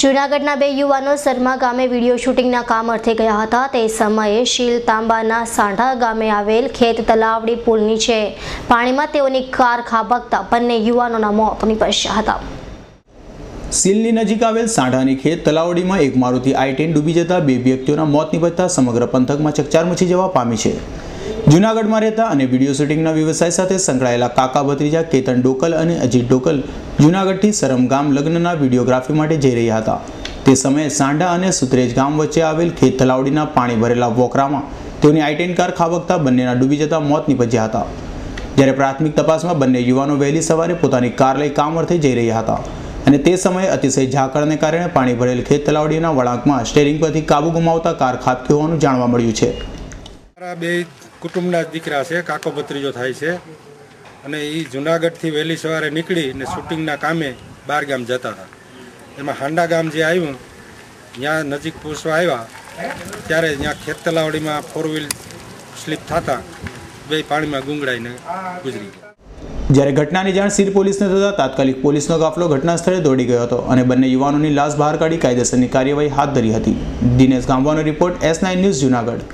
જૂનાગઢના બે યુવાનો સરમા ગામે વીડિયો શૂટિંગના કામ અર્થે ગયા હતા. તે સમયે શીલ તાંબાના સાંઢા ગામે આવેલ ખેત તલાવડી પુલ નીચે પાણીમાં તેઓની કાર ખાબકતા બંને યુવાનોના મોત નીપજ્યા હતા. સીલની નજીક આવેલ સાંઢાની ખેત તલાવડીમાં એક મારુતિ આઈ ટેન ડૂબી જતા બે વ્યક્તિઓના મોત નિપજતા સમગ્ર પંથકમાં ચકચાર મચી જવા પામી છે. જૂનાગઢમાં રહેતા અને વીડિયો શૂટિંગના વ્યવસાય સાથે સંકળાયેલા કાકા ભત્રીજા કેતન ડોકલ અને અજીત ડોકલ જૂનાગઢથી સરમગામ લગ્નના વિડીયોગ્રાફી માટે જઈ રહ્યા હતા. તે સમયે સાંડા અને સુત્રેજ ગામ વચ્ચે આવેલ ખેત તલાવડીના પાણી ભરેલા વોકરામાં તેઓની આઈટેન કાર ખાબકતા બંનેના ડૂબી જતા મોત નીપજ્યા હતા. જ્યારે પ્રાથમિક તપાસમાં બંને યુવાનો વહેલી સવારે પોતાની કાર લઈ કામ અર્થે જઈ રહ્યા હતા અને તે સમયે અતિશય ઝાકળને કારણે પાણી ભરેલ ખેત તલાવડીના વળાંકમાં સ્ટેરિંગ પરથી કાબુ ગુમાવતા કાર ખાબકી હોવાનું જાણવા મળ્યું છે. કુટુંબના દીકરા છે, કાકો ભત્રીજો થાય છે. અને એ જુનાગઢથી વહેલી સવારે નીકળી અને શૂટિંગના કામે બાર ગામ જતા હતા. એમાં હાંડા ગામ જે આવ્યું ત્યાં નજીક પૂછવા આવ્યા, ત્યારે ત્યાં ખેત તલાવડીમાં ફોર વ્હીલ સ્લીપ થતા, બે પાણીમાં ગુંગળાઈને ગુજરી ગયા. જ્યારે ઘટનાની જાણ સીર પોલીસને થતાં તાત્કાલિક પોલીસનો કાફલો ઘટના સ્થળે દોડી ગયો હતો અને બંને યુવાનોની લાશ બહાર કાઢી કાયદેસરની કાર્યવાહી હાથ ધરી હતી. Dinesh ગામવાનો report S nine news Junagadh.